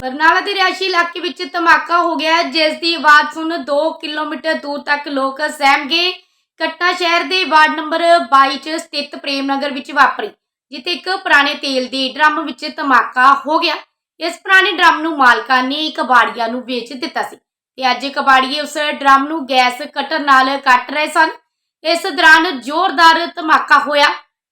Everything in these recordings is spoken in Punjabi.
ਬਰਨਾਲਾ ਦੇ ਰਿਹਾਇਸ਼ੀ ਇਲਾਕੇ ਵਿੱਚ ਧਮਾਕਾ ਹੋ ਗਿਆ ਜਿਸ ਦੀ ਆਵਾਜ਼ ਸੁਣ 2 ਕਿਲੋਮੀਟਰ ਦੂਰ ਤੱਕ ਲੋਕ ਸਹਿਮ ਗਏ। ਕੱਟਾ ਸ਼ਹਿਰ ਦੇ ਵਾਰਡ ਨੰਬਰ 22 ਚ ਸਥਿਤ ਪ੍ਰੇਮ ਨਗਰ ਵਿੱਚ ਵਾਪਰੀ, ਜਿੱਥੇ ਇੱਕ ਪੁਰਾਣੇ ਤੇਲ ਦੇ ਡਰਮ ਵਿੱਚ ਧਮਾਕਾ ਹੋ ਗਿਆ। ਇਸ ਪੁਰਾਣੇ ਡਰਮ ਨੂੰ ਮਾਲਕਾਂ ਨੇ ਕਬਾੜੀਆਂ ਨੂੰ ਵੇਚ ਦਿੱਤਾ ਸੀ ਤੇ ਅੱਜ ਕਬਾੜੀਏ ਉਸ ਡਰਮ ਨੂੰ ਗੈਸ ਕਟਰ ਨਾਲ ਕੱਟ ਰਹੇ ਸਨ। ਇਸ ਦੌਰਾਨ ਜ਼ੋਰਦਾਰ ਧਮਾਕਾ ਹੋਇਆ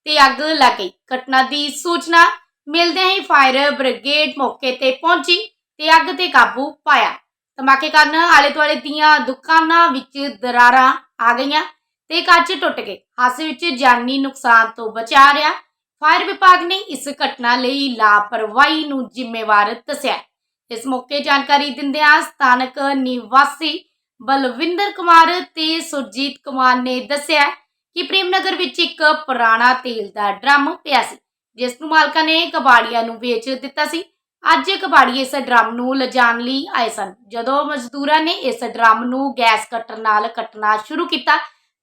ਤੇ ਅੱਗ ਲੱਗ ਗਈ। ਘਟਨਾ ਦੀ ਸੂਚਨਾ ਮਿਲਦਿਆਂ ਹੀ ਫਾਇਰ ਬ੍ਰਿਗੇਡ ਮੌਕੇ ਤੇ ਪਹੁੰਚੀ ਤੇ ਅੱਗ ਤੇ ਕਾਬੂ ਪਾਇਆ। ਧਮਾਕੇ ਕਾਰਨ ਆਲੇ ਦੁਆਲੇ ਦੀਆਂ ਦੁਕਾਨਾਂ ਵਿੱਚ ਦਰਾਰਾਂ ਆ ਗਈਆਂ ਤੇ ਕੱਚ ਟੁੱਟ ਗਏ। ਹਾਦਸੇ ਵਿੱਚ ਜਾਨੀ ਨੁਕਸਾਨ ਤੋਂ ਬਚਾ ਰਿਹਾ। ਫਾਇਰ ਵਿਭਾਗ ਨੇ ਇਸ ਘਟਨਾ ਲਈ ਲਾਪਰਵਾਹੀ ਨੂੰ ਜ਼ਿੰਮੇਵਾਰ ਦੱਸਿਆ। ਇਸ ਮੌਕੇ ਜਾਣਕਾਰੀ ਦਿੰਦਿਆਂ ਸਥਾਨਕ ਨਿਵਾਸੀ ਬਲਵਿੰਦਰ ਕੁਮਾਰ ਤੇ ਸੁਰਜੀਤ ਕੁਮਾਰ ਨੇ ਦੱਸਿਆ ਕਿ ਪ੍ਰੇਮਨਗਰ ਵਿੱਚ ਇੱਕ ਪੁਰਾਣਾ ਤੇਲ ਦਾ ਡਰਮ ਪਿਆ ਸੀ। ਜਿਸ ਨੂੰ ਮਾਲਕਾਂ ਨੇ ਕਬਾੜੀਆਂ ਨੂੰ ਵੇਚ ਦਿੱਤਾ ਸੀ, ਅੱਜ ਕਬਾੜੀ ਇਸ ਡਰਮ ਨੂੰ ਲਿਜਾਣ ਲਈ ਆਏ ਸਨ। ਜਦੋਂ ਮਜ਼ਦੂਰਾਂ ਨੇ ਇਸ ਡਰਮ ਨੂੰ ਗੈਸ ਕਟਰ ਨਾਲ ਕੱਟਣਾ ਸ਼ੁਰੂ ਕੀਤਾ,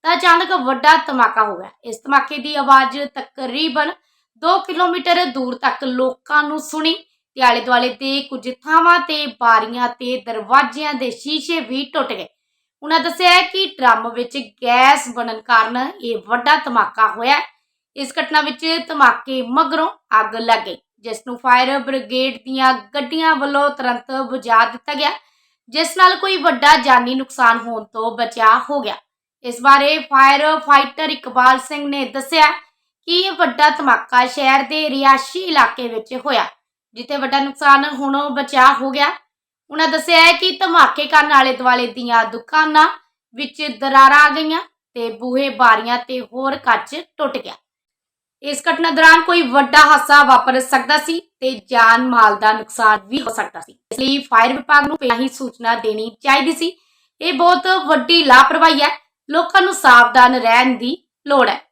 ਤਾਂ ਅਚਾਨਕ ਵੱਡਾ ਧਮਾਕਾ ਹੋ ਗਿਆ। ਇਸ ਧਮਾਕੇ ਦੀ ਆਵਾਜ਼ ਤਕਰੀਬਨ 2 ਕਿਲੋਮੀਟਰ ਦੂਰ ਤੱਕ ਲੋਕਾਂ ਨੂੰ ਸੁਣੀ। ਤੇ ਆਲੇ ਦੁਆਲੇ ਦੇ ਕੁਝ ਥਾਵਾਂ ਤੇ ਬਾਰੀਆਂ ਤੇ ਦਰਵਾਜ਼ਿਆਂ ਦੇ ਸ਼ੀਸ਼ੇ ਵੀ ਟੁੱਟ ਗਏ। ਉਹਨਾਂ ਦੱਸਿਆ ਕਿ ਡਰਮ ਵਿੱਚ ਗੈਸ ਬਣਨ ਕਾਰਨ ਇਹ ਵੱਡਾ ਧਮਾਕਾ ਹੋਇਆ ਇਸ ਘਟਨਾ ਵਿੱਚ ਧਮਾਕੇ ਮਗਰੋਂ ਅੱਗ ਲੱਗ ਗਈ, ਜਿਸ ਨੂੰ ਫਾਇਰ ਬ੍ਰਿਗੇਡ ਦੀਆਂ ਗੱਡੀਆਂ ਵੱਲੋਂ ਤੁਰੰਤ ਬੁਝਾ ਦਿੱਤਾ ਗਿਆ, ਜਿਸ ਨਾਲ ਕੋਈ ਵੱਡਾ ਜਾਨੀ ਨੁਕਸਾਨ ਹੋਣ ਤੋਂ ਬਚਾ ਹੋ ਗਿਆ। ਇਸ ਬਾਰੇ ਫਾਇਰ ਫਾਈਟਰ ਇਕਬਾਲ ਸਿੰਘ ਨੇ ਦੱਸਿਆ ਕਿ ਇਹ ਵੱਡਾ ਧਮਾਕਾ ਸ਼ਹਿਰ ਦੇ ਰਿਹਾਇਸ਼ੀ ਇਲਾਕੇ ਵਿੱਚ ਹੋਇਆ, ਜਿੱਥੇ ਵੱਡਾ ਨੁਕਸਾਨ ਹੋਣੋਂ ਬਚਾ ਹੋ ਗਿਆ। ਉਹਨਾਂ ਦੱਸਿਆ ਹੈ ਕਿ ਧਮਾਕੇ ਕਾਰਨ ਆਲੇ ਦੁਆਲੇ ਦੀਆਂ ਦੁਕਾਨਾਂ ਵਿੱਚ ਦਰਾਰਾਂ ਆ ਗਈਆਂ ਤੇ ਬੂਹੇ ਬਾਰੀਆਂ ਤੇ ਹੋਰ ਕੱਚ ਟੁੱਟ ਗਿਆ। ਇਸ ਘਟਨਾ ਦੌਰਾਨ ਕੋਈ ਵੱਡਾ ਹਾਦਸਾ ਵਾਪਰ ਸਕਦਾ ਸੀ ਤੇ ਜਾਨ ਮਾਲ ਦਾ ਨੁਕਸਾਨ ਵੀ ਹੋ ਸਕਦਾ ਸੀ। ਇਸ ਲਈ ਫਾਇਰ ਵਿਭਾਗ ਨੂੰ ਪਹਿਲਾਂ ਹੀ ਸੂਚਨਾ ਦੇਣੀ ਚਾਹੀਦੀ ਸੀ। ਇਹ ਬਹੁਤ ਵੱਡੀ ਲਾਪਰਵਾਹੀ ਹੈ। ਲੋਕਾਂ ਨੂੰ ਸਾਵਧਾਨ ਰਹਿਣ ਦੀ ਲੋੜ ਹੈ।